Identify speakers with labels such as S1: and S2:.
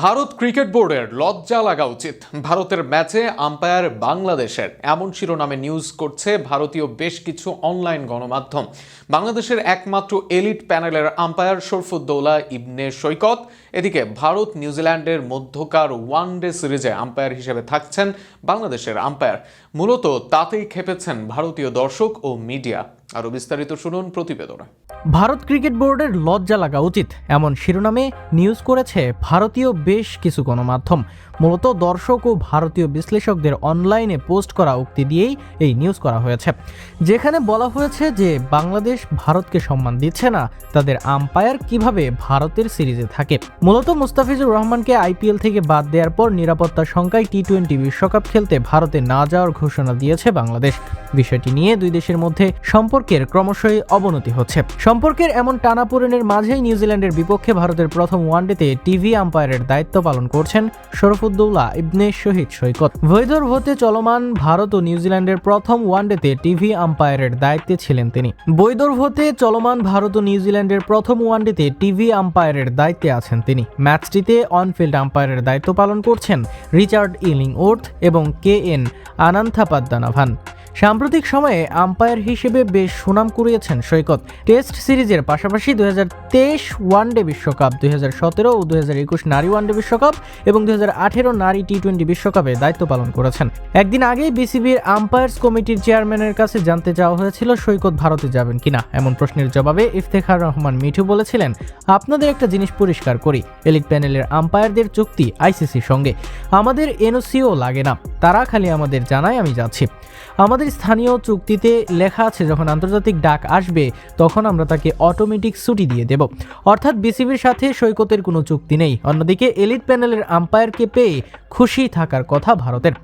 S1: Bharat cricket বোর্ডের লজ্জা লাগা উচিত। ভারতের ম্যাচে আম্পায়ার বাংলাদেশের। এমন শিরোনামে নিউজ করছে ভারতীয় বেশ কিছু অনলাইন গণমাধ্যম। বাংলাদেশের একমাত্র এলিট প্যানেলের আম্পায়ার শরফুদ্দৌলা, ইবনে সৈকত। এদিকে ভারত নিউজিল্যান্ডের মধ্যকার ওয়ান ডে সিরিজে আম্পায়ার হিসেবে থাকছেন বাংলাদেশের আম্পায়ার। মূলত তাতেই খেপেছেন ভারতীয় দর্শক ও মিডিয়া আরও বিস্তারিত শুনুন প্রতিবেদনে।
S2: ভারত ক্রিকেট বোর্ডের লজ্জা লাগা উচিত। এমন শিরোনামে নিউজ করেছে ভারতীয় বেশ কিছু গণমাধ্যম। মূলত দর্শক ও ভারতীয় বিশ্লেষকদের অনলাইনে পোস্ট করা উক্তি দিয়েই এই নিউজ করা হয়েছে। যেখানে বলা হয়েছে যে, বাংলাদেশ ভারতকে সম্মান দিচ্ছে না, তাদের আম্পায়ার কীভাবে ভারতের সিরিজে থাকে? মূলত মুস্তাফিজুর রহমানকে আইপিএল থেকে বাদ দেওয়ার পর নিরাপত্তা সংখ্যায় টি টোয়েন্টি বিশ্বকাপ খেলতে ভারতে না যাওয়ার ঘোষণা দিয়েছে বাংলাদেশ। বিষয়টি নিয়ে দুই দেশের মধ্যে সম্পর্কের ক্রমশই অবনতি হচ্ছে। সম্পর্কের এমন টানাপোড়েনের মাঝেই নিউজিল্যান্ডের বিপক্ষে ভারতের প্রথম ওয়ানডেতে টিভি আম্পায়ারের দায়িত্ব পালন করছেন শরফুদ্দৌলা, ইবনে শহীদ সৈকত। বৈধর হতে চলমান ভারত ও নিউজিল্যান্ডের প্রথম ওয়ানডেতে টিভি আম্পায়ারের দায়িত্বে ছিলেন তিনি। বৈধর হতে চলমান ভারত ও নিউজিল্যান্ডের প্রথম ওয়ানডেতে টিভি আম্পায়ারের দায়িত্বে আছেন তিনি। ম্যাচটিতে অনফিল্ড আম্পায়ারের দায়িত্ব পালন করছেন রিচার্ড ইলিং ওর্থ এবং কে এন আনান্থাপাদ্দানাভান সাম্প্রতিক সময়ে আম্পায়ার হিসেবে বেশ সুনাম কুড়িয়েছেন সৈকত। টেস্ট সিরিজের পাশাপাশি দুই হাজার তেইশ ওয়ানডে বিশ্বকাপ, দুই হাজার সতেরো ও দুই হাজার একুশ নারী ওয়ানডে বিশ্বকাপ এবং দুই হাজার আঠেরো নারী টি টোয়েন্টি বিশ্বকাপে দায়িত্ব পালন করেছেন। একদিন আগেই বিসিবির আম্পায়ার্স কমিটির চেয়ারম্যানের কাছে জানতে চাওয়া হয়েছিল সৈকত ভারতে যাবেন কিনা। এমন প্রশ্নের জবাবে ইফতেখার রহমান মিঠু বলেছিলেন, আপনাদের একটা জিনিস পরিষ্কার করি, এলিট প্যানেলের আম্পায়ারদের চুক্তি আইসিসির সঙ্গে। আমাদের এনওসিও লাগে না, তারা খালি আমাদের জানায় আমি যাচ্ছি। আমাদের স্থানীয় চুক্তিতে লেখা আছে, যখন আন্তর্জাতিক ডাক আসবে, তখন আমরা তাকে অটোমেটিক ছুটি দিয়ে দেব। অর্থাৎ বিসিবির সাথে সৈকতের কোনো চুক্তি নেই। অন্যদিকে এলিট প্যানেলের আম্পায়ারকে পেয়ে খুশি থাকার কথা ভারতের।